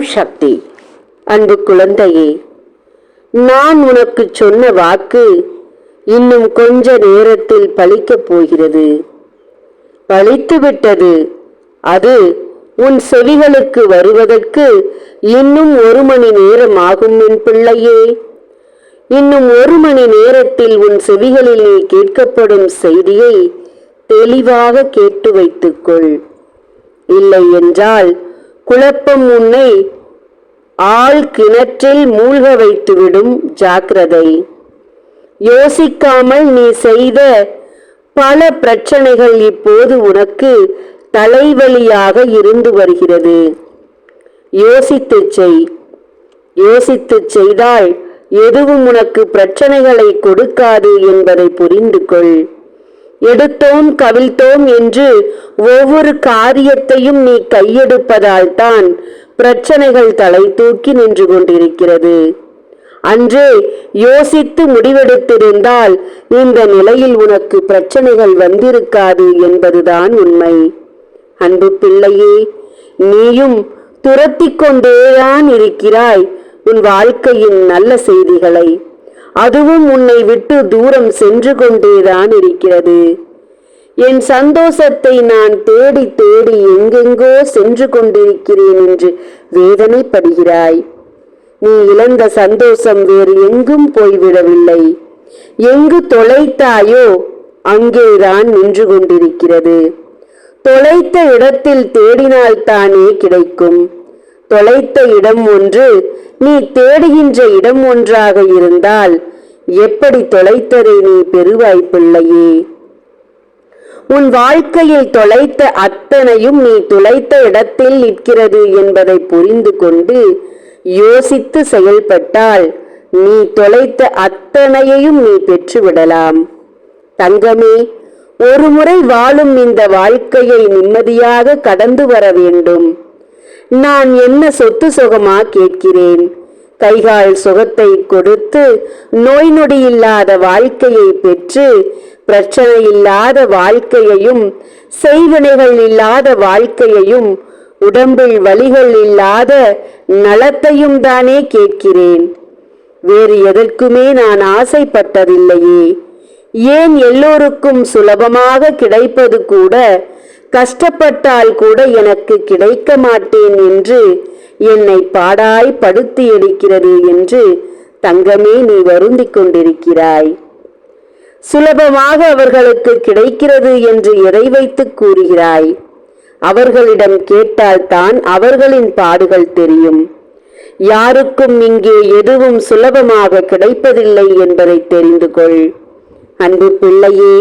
ஓம் சக்தி. அன்பு குழந்தையே நான் உனக்கு சொன்ன வாக்கு இன்னும் கொஞ்ச நேரத்தில் பழிக்கப் போகிறது. பழித்துவிட்டது அது உன் செவிகளுக்கு வருவதற்கு இன்னும் ஒரு மணி நேரம் ஆகும் என் பிள்ளையே. இன்னும் ஒரு மணி நேரத்தில் உன் செவிகளில் நீ கேட்கப்படும் செய்தியை தெளிவாக கேட்டு வைத்துக்கொள். இல்லை என்றால் குழப்பம் உன்னை ஆள் கிணற்றில் மூழ்க வைத்துவிடும் ஜாக்கிரதை. யோசிக்காமல் நீ செய்த பல பிரச்சனைகள் இப்போது உனக்கு தலைவலியாக இருந்து வருகிறது. யோசித்துச் செய். யோசித்துச் செய்தால் எதுவும் உனக்கு பிரச்சனைகளை கொடுக்காது என்பதை புரிந்து கொள் எடுத்தோம் கவிழ்த்தோம் என்று ஒவ்வொரு காரியத்தையும் நீ கையெடுப்பதால் தான் பிரச்சனைகள் தலை தூக்கி நின்று கொண்டிருக்கிறது. அன்றே யோசித்து முடிவெடுத்திருந்தால் இந்த நிலையில் உனக்கு பிரச்சனைகள் வந்திருக்காது என்பதுதான் உண்மை. அன்பு பிள்ளையே நீயும் துரத்தி கொண்டேதான் இருக்கிறாய். உன் வாழ்க்கையின் நல்ல செய்திகளை அதுவும் உன்னை விட்டு தூரம் சென்று கொண்டேதான் இருக்கிறது. என் சந்தோஷத்தை நான் தேடி தேடி எங்கெங்கோ சென்று கொண்டிருக்கிறேன் என்று வேதனைப்படுகிறாய். நீ இழந்த சந்தோஷம் வேறு எங்கும் போய்விடவில்லை. எங்கு தொலைத்தாயோ அங்கேதான் நின்று கொண்டிருக்கிறது. தொலைத்த இடத்தில் தேடினால்தானே கிடைக்கும். தொலைத்த இடம் ஒன்று நீ தேடுகின்ற இடம் ஒன்றாக இருந்தால் எப்படி தொலைத்ததை நீ பெறுவாய் பிள்ளையே உன் வாழ்க்கையில் தொலைத்த அத்தனையும் நீ துளைத்த இடத்தில் நிற்கிறது என்பதை புரிந்து கொண்டு யோசித்து செயல்பட்டால் நீ தொலைத்த அத்தனையையும் நீ பெற்றுவிடலாம். தங்கமே ஒருமுறை வாழும் இந்த வாழ்க்கையை நிம்மதியாக கடந்து வர வேண்டும். நான் என்ன சொத்து சுகமா கேட்கிறேன்? கைகால் சுகத்தை கொடுத்து நோய் நொடி இல்லாத வாழ்க்கையை பெற்று பிரச்சனை இல்லாத வாழ்க்கையையும் செய்வினைகள் இல்லாத வாழ்க்கையையும் உடம்பில் வலிகள் இல்லாத நலத்தையும் தானே கேட்கிறேன். வேறு எதற்குமே நான் ஆசைப்பட்டதில்லையே. ஏன் எல்லோருக்கும் சுலபமாக கிடைப்பது கூட கஷ்டப்பட்டால் கூட எனக்கு கிடைக்க மாட்டேன் என்று என்னை பாடாய் படுத்தி எடுக்கிறது என்று தங்கமே நீ வருந்திக் கொண்டிருக்கிறாய். சுலபமாக அவர்களுக்கு கிடைக்கிறது என்று எதை வைத்து கூறுகிறாய்? அவர்களிடம் கேட்டால்தான் அவர்களின் பாடுகள் தெரியும். யாருக்கும் இங்கே எதுவும் சுலபமாக கிடைப்பதில்லை என்பதை தெரிந்து கொள். அன்பு பிள்ளையே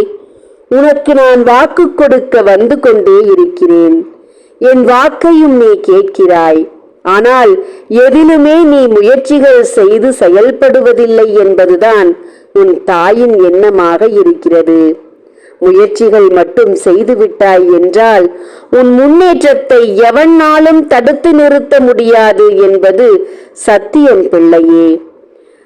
உனக்கு நான் வாக்கு கொடுக்க வந்து கொண்டே இருக்கிறேன். என் வாக்கையும் நீ கேட்கிறாய். ஆனால் எதிலுமே நீ முயற்சிகள் செய்து செயல்படுவதில்லை என்பதுதான் உன் தாயின் எண்ணமாக இருக்கிறது. முயற்சிகள் மட்டும் செய்துவிட்டாய் என்றால் உன் முன்னேற்றத்தை எவனாலும் தடுத்து நிறுத்த முடியாது என்பது சத்தியம் பிள்ளையே.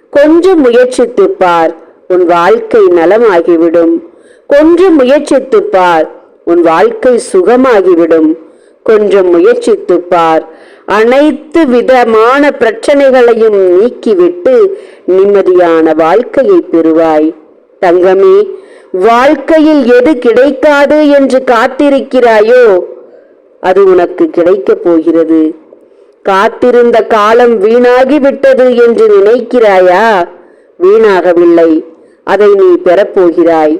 கொஞ்சம் முயற்சித்துப் பார். உன் வாழ்க்கை நலமாகிவிடும். கொஞ்சம் முயற்சித்து பார். உன் வாழ்க்கை சுகமாகிவிடும். கொஞ்சம் முயற்சித்து பார். அனைத்து விதமான பிரச்சனைகளையும் நீக்கிவிட்டு நிம்மதியான வாழ்க்கையை பெறுவாய். தங்கமே வாழ்க்கையில் எது கிடைக்காது என்று காத்திருக்கிறாயோ அது உனக்கு கிடைக்கப் போகிறது. காத்திருந்த காலம் வீணாகி விட்டது என்று நினைக்கிறாயா? வீணாகவில்லை. அதை நீ பெறப்போகிறாய்.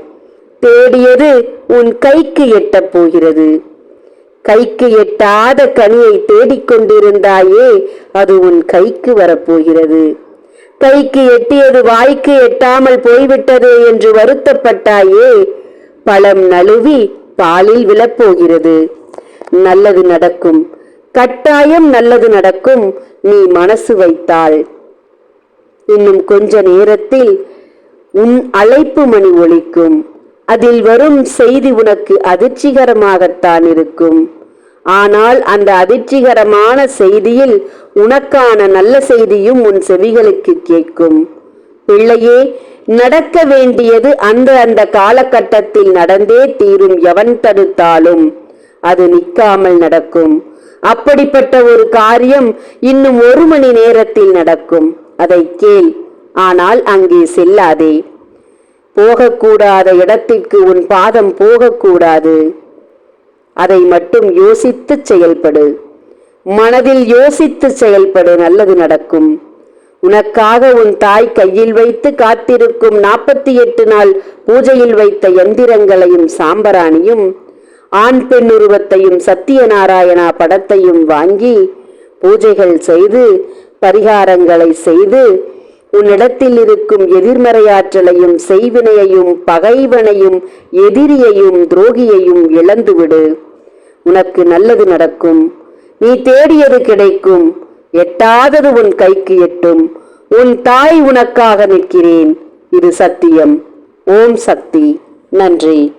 தேடியது உன் கைக்கு எட்டப் போகிறது. கைக்கு எட்டாத கனியை தேடிக்கொண்டிருந்தாயே அது உன் கைக்கு வரப்போகிறது கைக்கு எட்டியது வாய்க்கு எட்டாமல் போய்விட்டதே என்று வருத்தப்பட்டாயே பழம் நழுவி பாலில் விழப்போகிறது நல்லது நடக்கும். கட்டாயம் நல்லது நடக்கும். நீ மனசு வைத்தாள் இன்னும் கொஞ்ச நேரத்தில் உன் அழைப்பு மணி ஒழிக்கும் அதில் வரும் செய்தி உனக்கு அதிர்ச்சிகரமாகத்தான் இருக்கும். ஆனால் அந்த அதிர்ச்சிகரமான செய்தியில் உனக்கான நல்ல செய்தியும் உன் செவிகளுக்கு கேட்கும். பிள்ளையே நடக்க வேண்டியது அந்த அந்த காலகட்டத்தில் நடந்தே தீரும் எவன் தடுத்தாலும் அது நிற்காமல் நடக்கும். அப்படிப்பட்ட ஒரு காரியம் இன்னும் ஒரு மணி நேரத்தில் நடக்கும். அதை கேள் ஆனால் அங்கே செல்லாதே. போகக்கூடாத இடத்திற்கு உன் பாதம் போகக்கூடாது. அதை மட்டும் யோசித்து செயல்படு. மனதில் யோசித்து செயல்படு நல்லது நடக்கும். உனக்காக உன் தாய் கையில் வைத்து காத்திருக்கும் நாற்பத்தி எட்டு நாள் பூஜையில் வைத்த எந்திரங்களையும் சாம்பராணியும் ஆண் பெண் உருவத்தையும் சத்தியநாராயணா படத்தையும் வாங்கி பூஜைகள் செய்து பரிகாரங்களை செய்து உன்னிடத்தில் இருக்கும் எதிர்மறையாற்றலையும் செய்வினையையும் பகைவனையும் எதிரியையும் துரோகியையும் இழந்துவிடு. உனக்கு நல்லது நடக்கும். நீ தேடியது கிடைக்கும். எட்டாதது உன் கைக்கு எட்டும். உன் தாய் உனக்காக நிற்கிறேன். இது சத்தியம். ஓம் சக்தி. நன்றி.